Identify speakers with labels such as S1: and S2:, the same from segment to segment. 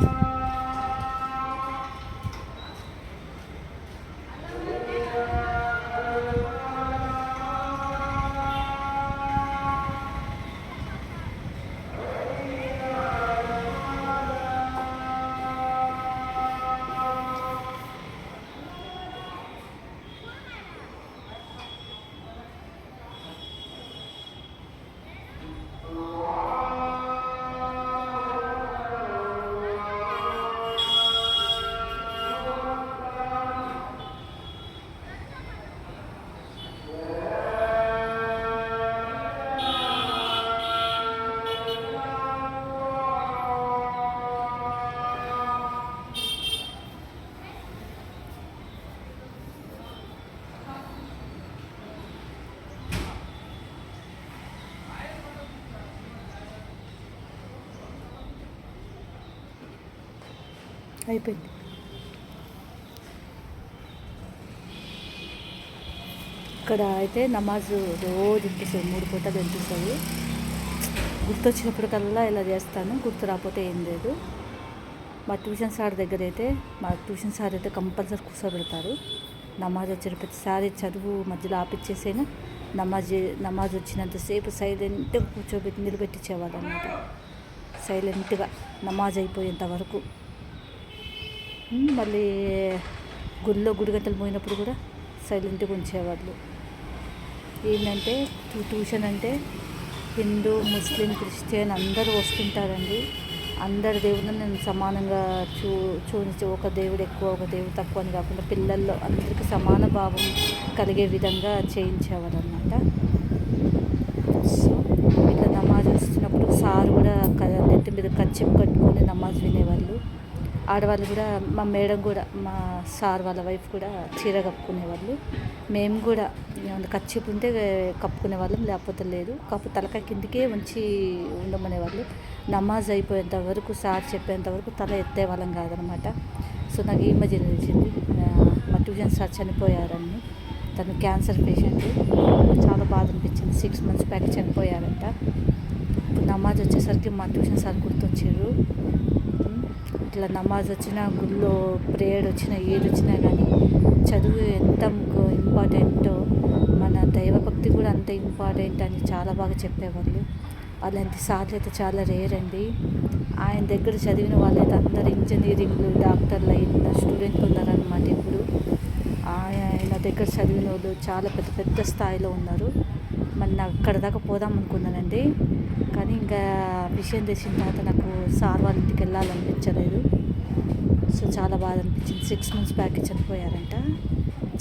S1: Thank you. అయిపోయింది. ఇక్కడ అయితే నమాజ్ రోజు వినిపిస్తుంది మూడు పూటలు వినిపిస్తుంది గుర్తొచ్చినప్పటికల్లా ఇలా చేస్తాను గుర్తు రాకపోతే ఏం లేదు. మా ట్యూషన్ సార్ దగ్గర అయితే మా ట్యూషన్ సార్ అయితే కంపల్సరీ కూర్చోబెడతారు. నమాజ్ వచ్చిన ప్రతిసారి చదువు మధ్యలో ఆపిచ్చేసైనా నమాజ్ నమాజ్ వచ్చినంతసేపు సైలెంట్గా కూర్చోబెట్టి నిలబెట్టించేవాళ్ళు అనమాట సైలెంట్గా నమాజ్ అయిపోయేంత వరకు. మళ్ళీ గుడిలో గుడి గంటలు పోయినప్పుడు కూడా సైలెంట్గా ఉంచేవాళ్ళు. ఏంటంటే ట్యూషన్ అంటే హిందూ ముస్లిం క్రిస్టియన్ అందరూ వస్తుంటారండి. అందరి దేవుడిని నేను సమానంగా చూ చూపించి ఒక దేవుడు ఎక్కువ ఒక దేవుడు తక్కువ అని కాకుండా పిల్లల్లో అందరికీ సమాన భావం కలిగే విధంగా చేయించేవారు అనమాట సో ఇట్లా నమాజ్ వస్తున్నప్పుడు సార్ కూడా క- నెత్తి మీద కచ్చిప్ కట్టుకొని నమాజ్ వినేవాళ్ళు. ఆడవాళ్ళు కూడా మా మేడం కూడా మా సార్ వాళ్ళ వైఫ్ కూడా చీర కప్పుకునేవాళ్ళు మేము కూడా ఏమన్నా ఉంటే కప్పుకునే వాళ్ళం లేకపోతే లేదు. కప్పు తలకాయ కిందికే ఉంచి ఉండమనేవాళ్ళు నమాజ్ అయిపోయేంత వరకు సార్ చెప్పేంత వరకు తల ఎత్తేవాళ్ళం కాదనమాట. సో నాకు ఈ మధ్య తెలిసింది మా ట్యూషన్ సార్ చనిపోయారని. తను క్యాన్సర్ పేషెంట్. చాలా బాధ అనిపించింది. సిక్స్ మంత్స్ బ్యాక్ చనిపోయారంట. ఇప్పుడు నమాజ్ వచ్చేసరికి మా ట్యూషన్ సార్ గుర్తొచ్చారు. ఇట్లా నమాజ్ వచ్చినా గుళ్ళో ప్రేయర్ వచ్చినా ఏది వచ్చినా కానీ చదువు ఎంత ఇంపార్టెంటో మన దైవభక్తి కూడా అంత ఇంపార్టెంట్ అని చాలా బాగా చెప్పేవాళ్ళు. అలాంటి సార్లు అయితే చాలా రేర్ అండి. ఆయన దగ్గర చదివిన వాళ్ళైతే అందరు ఇంజనీరింగ్లు డాక్టర్లు అయిన స్టూడెంట్లు ఉన్నారనమాట ఇప్పుడు. ఆయన దగ్గర చదివిన వాళ్ళు చాలా పెద్ద పెద్ద స్థాయిలో ఉన్నారు. మరి అక్కడ దాకా పోదాం అనుకున్నానండి. కానీ ఇంకా విషయం తెలిసిన తర్వాత నాకు సార్ వాళ్ళ ఇంటికి వెళ్ళాలనిపించలేదు. సో చాలా బాధ అనిపించింది. సిక్స్ మంత్స్ బ్యాక్ చనిపోయారంట.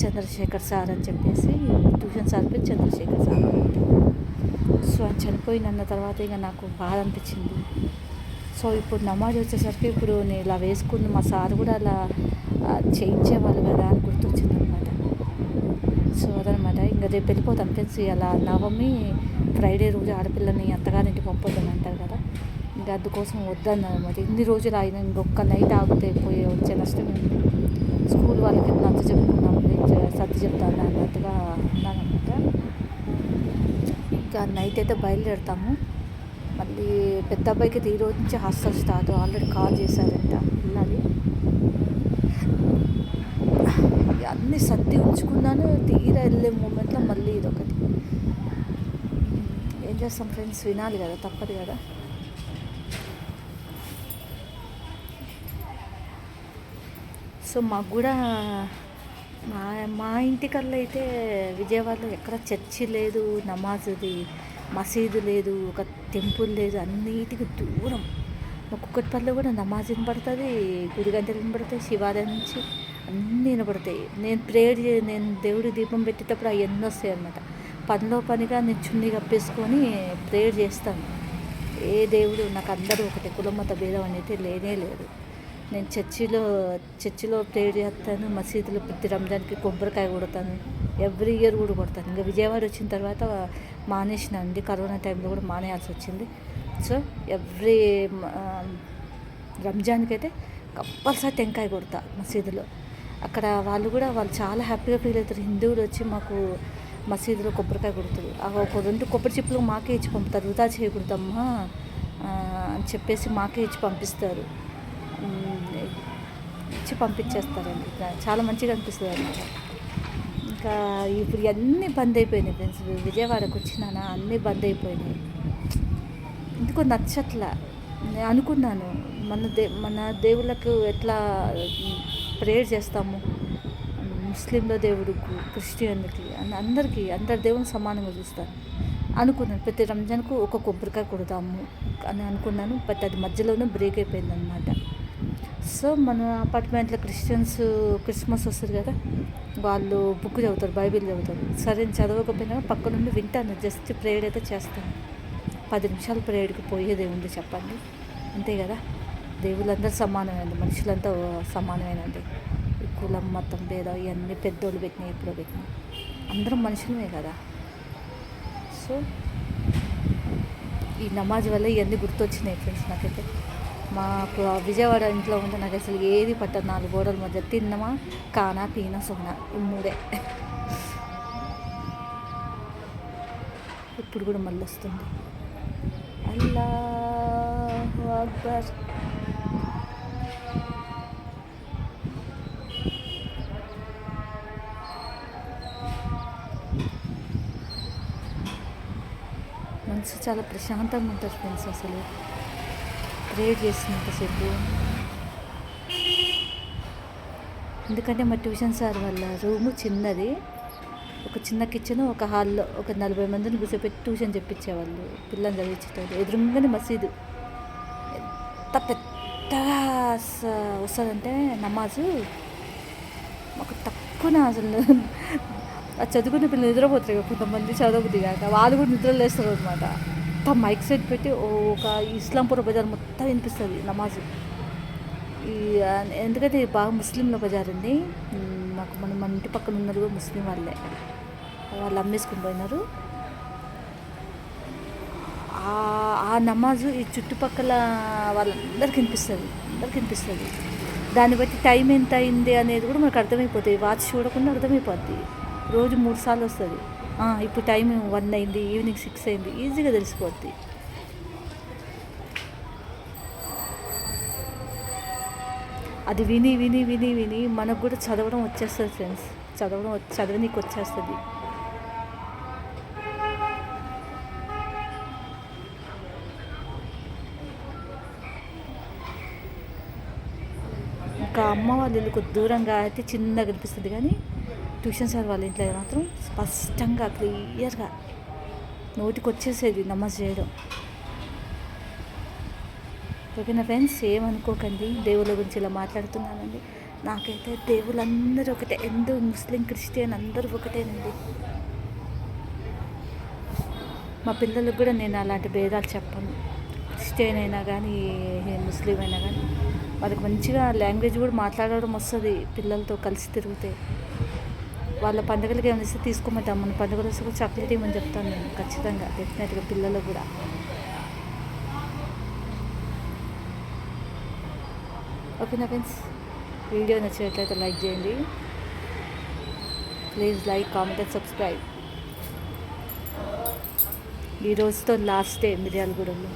S1: చంద్రశేఖర్ సార్ అని చెప్పేసి ట్యూషన్ సార్ పేరు చంద్రశేఖర్ సార్. సో ఆయన చనిపోయినన్న తర్వాత ఇక నాకు బాధ అనిపించింది. సో ఇప్పుడు నమాజ్ వచ్చేసరికి ఇప్పుడు నేను ఇలా వేసుకుని మా సార్ కూడా అలా చేయించేవాళ్ళు కదా అని గుర్తొచ్చింది అనమాట సో అదనమాట. ఇంకా రేపు వెళ్ళిపోతాను. తెలిసి అలా నవమి ఫ్రైడే రోజు ఆడపిల్లని అత్తగారింటి పంపొద్దని అంటారు కదా. ఇంకా అందుకోసం వద్దన్నారు అనమాట ఇన్ని రోజులు ఆయన ఇంకొక నైట్ ఆగితే పోయే వచ్చే నష్టం స్కూల్ వాళ్ళకి నచ్చ చెప్పుకున్నాం సర్ది చెప్తాను అన్నట్టుగా అన్నానమాట ఇంకా నైట్ అయితే బయలుదేరుతాము. మళ్ళీ పెద్ద అబ్బాయికి అయితే ఈ రోజు నుంచి హాస్టల్ స్టార్ట్. ఆల్రెడీ కాల్ చేశారంట వెళ్ళాలి అన్నీ సర్ది ఉంచుకున్నాను. తీరా వెళ్ళే మూమెంట్లో మళ్ళీ ఇదొకటి. చేస్తాం ఫ్రెండ్స్ వినాలి కదా తప్పదు కదా. సో మాకు కూడా మా మా ఇంటికల్లా అయితే విజయవాడలో ఎక్కడ చర్చి లేదు నమాజ్ది మసీదు లేదు ఒక టెంపుల్ లేదు అన్నిటికి దూరం. మా కూడా నమాజ్ వినపడుతుంది గుడి గంటలు వినపడతాయి శివాలయం నుంచి అన్నీ వినపడతాయి నేను ప్రేయర్ చే నేను దేవుడి దీపం పెట్టేటప్పుడు అవన్నీ వస్తాయి అన్నమాట పనిలో పనిగా నేను చున్నీ కప్పేసుకొని ప్రేయర్ చేస్తాను. ఏ దేవుడు నాకు అందరూ ఒకటి కులమత భేదం అనేది లేనే లేదు. నేను చర్చిలో చర్చిలో ప్రేయర్ చేస్తాను మసీదులో ప్రతి రంజాన్కి కొబ్బరికాయ కొడతాను ఎవ్రీ ఇయర్ కూడా కొడతాను. ఇంకా విజయవాడ వచ్చిన తర్వాత మానేసిన అండి. కరోనా టైంలో కూడా మానేయాల్సి వచ్చింది. సో ఎవ్రీ రంజాన్కి అయితే కంపల్సరీ టెంకాయ కొడతా మసీదులో. అక్కడ వాళ్ళు కూడా వాళ్ళు చాలా హ్యాపీగా ఫీల్ అవుతారు. హిందువులు వచ్చి మాకు మసీదులో కొబ్బరికాయ కొడుతుంది. ఆ ఒక రెండు కొబ్బరి చిప్పులు మాకే ఇచ్చి పంపుతారు. వృధా చేయకూడదమ్మా. అని చెప్పేసి మాకే ఇచ్చి పంపిస్తారు. ఇచ్చి పంపించేస్తారండి. చాలా మంచిగా అనిపిస్తుంది అనమాట ఇంకా ఇప్పుడు అన్నీ బంద్ అయిపోయినాయి ఫ్రెండ్స్. విజయవాడకు వచ్చినానా? అన్నీ బంద్ అయిపోయినాయి. ఎందుకో నచ్చట్లా. నేను అనుకున్నాను. మన దే మన దేవుళ్ళకు ఎట్లా ప్రేయర్ చేస్తాము? ముస్లింల దేవుడికి క్రిస్టియన్లకి. అందరికీ అందరి దేవుని సమానంగా చూస్తారు. అనుకున్నాను ప్రతి రంజాన్కు ఒక కొబ్బరికాయ కొడదాము అని అనుకున్నాను బట్ అది మధ్యలోనే బ్రేక్ అయిపోయింది అనమాట సో మన అపార్ట్మెంట్లో క్రిస్టియన్స్ క్రిస్మస్ వస్తుంది కదా వాళ్ళు బుక్ చదువుతారు బైబిల్ చదువుతారు. సరే చదవకపోయినా పక్క నుండి వింటాను జస్ట్ ప్రేయర్ అయితే చేస్తాను. పది నిమిషాలు ప్రేయర్కి పోయేదే ఉంది చెప్పండి. అంతే కదా దేవుళ్ళందరూ సమానమైనది మనుషులంతా సమానమేనండి కులం మతం భేదం ఇవన్నీ పెద్దోళ్ళు పెట్టినాయి ఎప్పుడో పెట్టినాయి. అందరం మనుషులమే కదా. సో ఈ నమాజ్ వల్ల ఇవన్నీ గుర్తొచ్చినాయి ఫ్రెండ్స్ నాకైతే. మాకు ఆ విజయవాడ ఇంట్లో ఉంటే నాకు అసలు ఏది పట్టదు. నాలుగు గోడల మధ్య తిన్నమా కానా పీనా సోనా మూడే. ఇప్పుడు కూడా మళ్ళీ వస్తుంది అల్లా అక్బర్. చాలా ప్రశాంతంగా ఉంటుంది ఫ్రెండ్స్ అసలు. ప్రేయర్ చేసినంతసేపు ఎందుకంటే మా ట్యూషన్ సార్ వాళ్ళ రూము చిన్నది. ఒక చిన్న కిచెన్ ఒక హాల్లో ఒక నలభై మందిని కూర్చోపెట్టి ట్యూషన్ చెప్పించేవాళ్ళు పిల్లలు చదివించేటోళ్ళు ఎదురుగానే మసీదు. ఎంత పెద్దగా వస్తుందంటే నమాజు. మాకు తక్కువ అసలు చదువుకునే పిల్లలు నిద్రపోతారు కదా కొంతమంది చదవబుద్ది కాక. వాళ్ళు కూడా నిద్ర లేస్తారు అనమాట మొత్తం మైక్ సెట్ పెట్టి ఒక ఇస్లాంపూర్ బజార్ మొత్తం వినిపిస్తుంది నమాజ్. ఈ ఎందుకంటే బాగా ముస్లింల బజార్ అండి మాకు మన మన ఇంటి పక్కన ఉన్నారు కూడా ముస్లిం వాళ్ళే. వాళ్ళు అమ్మేసుకుని పోయినారు. ఆ- నమాజు ఈ చుట్టుపక్కల వాళ్ళందరికీ వినిపిస్తుంది అందరికి వినిపిస్తుంది. దాన్ని బట్టి టైం ఎంత అయింది అనేది కూడా మనకు అర్థమైపోతుంది. వాచ్ చూడకుండా అర్థమైపోద్ది. రోజు మూడు సార్లు వస్తుంది. ఇప్పుడు టైం వన్ అయింది ఈవినింగ్ సిక్స్ అయింది. ఈజీగా తెలిసిపోద్ది. అది విని విని విని విని మనకు కూడా చదవడం వచ్చేస్తుంది ఫ్రెండ్స్ చదవడం చదవనీకి వచ్చేస్తుంది. ఇంకా అమ్మ వాళ్ళ ఇల్లు కొద్ది దూరంగా అయితే చిన్నగా కనిపిస్తుంది కానీ ట్యూషన్ సార్ వాళ్ళ ఇంట్లో మాత్రం స్పష్టంగా క్లియర్గా నోటికి వచ్చేసేది నమాజ్ చేయడం. ఓకేనా ఫ్రెండ్స్? ఏమనుకోకండి. దేవుళ్ళ గురించి ఇలా మాట్లాడుతున్నానండి. నాకైతే దేవుళ్ళందరూ ఒకటే ఎందు ముస్లిం క్రిస్టియన్ అందరూ ఒకటేనండి. మా పిల్లలకు కూడా నేను అలాంటి భేదాలు చెప్పను. క్రిస్టియన్ అయినా కానీ ముస్లిం అయినా కానీ వాళ్ళకి మంచిగా లాంగ్వేజ్ కూడా మాట్లాడడం వస్తుంది పిల్లలతో కలిసి తిరిగితే. వాళ్ళ పండుగలకి ఏమైనా ఇస్తే తీసుకోమంటాం. మన పండుగలు రోజు కూడా చాక్లెట్ ఇవ్వమని చెప్తాను నేను. ఖచ్చితంగా డెఫినెట్గా పిల్లలు కూడా. ఓకేనా ఫ్రెండ్స్? వీడియో నచ్చినట్లయితే లైక్ చేయండి. Please like comment and subscribe. ఈ రోజుతో లాస్ట్ డే మిర్యాలగూడెంలో.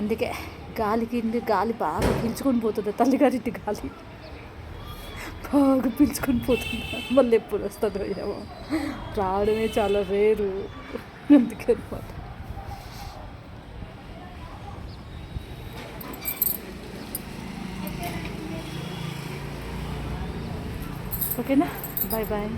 S1: అందుకే. గాలి కింద గాలి బాగా పీల్చుకొని పోతుంది తల్లిగారింటి గాలి. బాగా పీల్చుకొని పోతుంది. మళ్ళీ ఎప్పుడు వస్తుందో ఏమో. రావడమే చాలా రేరు. అందుకే అనమాట ఓకేనా? Bye bye.